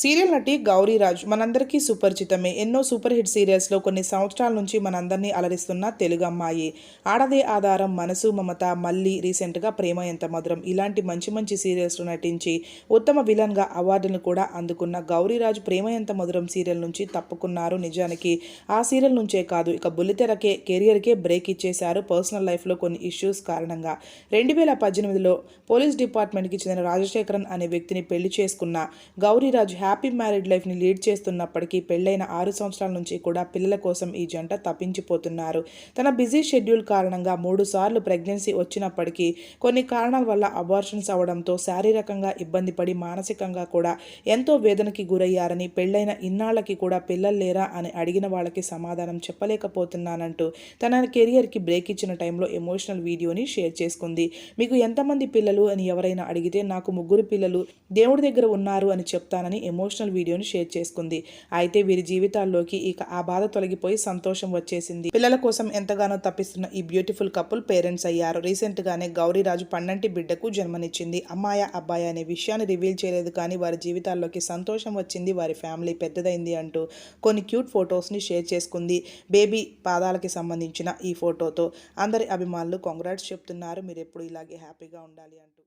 Serial నటి గౌరీరాజ్ మనందరికీ సుపరిచితమే. ఎన్నో సూపర్ హిట్ సీరియల్స్లో కొన్ని సంవత్సరాల నుంచి మనందరినీ అలరిస్తున్న తెలుగు అమ్మాయి. ఆడదే ఆధారం మనసు మమత మళ్ళీ రీసెంట్గా ప్రేమ ఎంత మధురం. ఇలాంటి మంచి మంచి సీరియల్స్లో నటించి ఉత్తమ విలన్గా అవార్డును కూడా అందుకున్న గౌరీరాజ్ ప్రేమ ఎంత మధురం సీరియల్ నుంచి తప్పుకున్నారు నిజానికి. ఆ సీరియల్ నుంచే కాదు ఇక బుల్లితెరకే కెరియర్కే బ్రేక్ ఇచ్చేశారు పర్సనల్ లైఫ్లో కొన్ని ఇష్యూస్ కారణంగా. రెండు వేల పద్దెనిమిదిలో పోలీస్ డిపార్ట్మెంట్కి చెందిన రాజశేఖరన్ అనే వ్యక్తిని పెళ్ళి చేసుకున్న గౌరీరాజ్ హ్యాపీ మ్యారీడ్ లైఫ్ని లీడ్ చేస్తున్నప్పటికీ పెళ్ళైన ఆరు సంవత్సరాల నుంచి కూడా పిల్లల కోసం ఈ జంట తప్పించిపోతున్నారు. తన బిజీ షెడ్యూల్ కారణంగా మూడు సార్లు ప్రెగ్నెన్సీ వచ్చినప్పటికీ కొన్ని కారణాల వల్ల అబార్షన్స్ అవడంతో శారీరకంగా ఇబ్బంది పడి మానసికంగా కూడా ఎంతో వేదనకి గురయ్యారని పెళ్ళైన ఇన్నాళ్ళకి కూడా పిల్లలు లేరా అని అడిగిన వాళ్ళకి సమాధానం చెప్పలేకపోతున్నానంటూ తన కెరియర్కి బ్రేక్ ఇచ్చిన టైంలో ఎమోషనల్ వీడియోని షేర్ చేసుకుంది. మీకు ఎంతమంది పిల్లలు? అని ఎవరైనా అడిగితే నాకు ముగ్గురు పిల్లలు దేవుడి దగ్గర ఉన్నారు అని చెప్తానని ఎమోషనల్ వీడియోని షేర్ చేసుకుంది. అయితే వీరి జీవితాల్లోకి ఇక ఆ బాధ తొలగిపోయి సంతోషం వచ్చేసింది. పిల్లల కోసం ఎంతగానో తప్పిస్తున్న ఈ బ్యూటిఫుల్ కపుల్ పేరెంట్స్ అయ్యారు. రీసెంట్ గానే గౌరీరాజు పన్నంటి బిడ్డకు జన్మనిచ్చింది. అమ్మాయ అబ్బాయి అనే విషయాన్ని రివీల్ చేయలేదు కానీ వారి జీవితాల్లోకి సంతోషం వచ్చింది. వారి ఫ్యామిలీ పెద్దదైంది అంటూ కొన్ని క్యూట్ ఫొటోస్ని షేర్ చేసుకుంది. బేబీ పాదాలకి సంబంధించిన ఈ ఫోటోతో అందరి అభిమానులు కాంగ్రాట్స్ చెప్తున్నారు. మీరు ఎప్పుడు ఇలాగే హ్యాపీగా ఉండాలి అంటూ.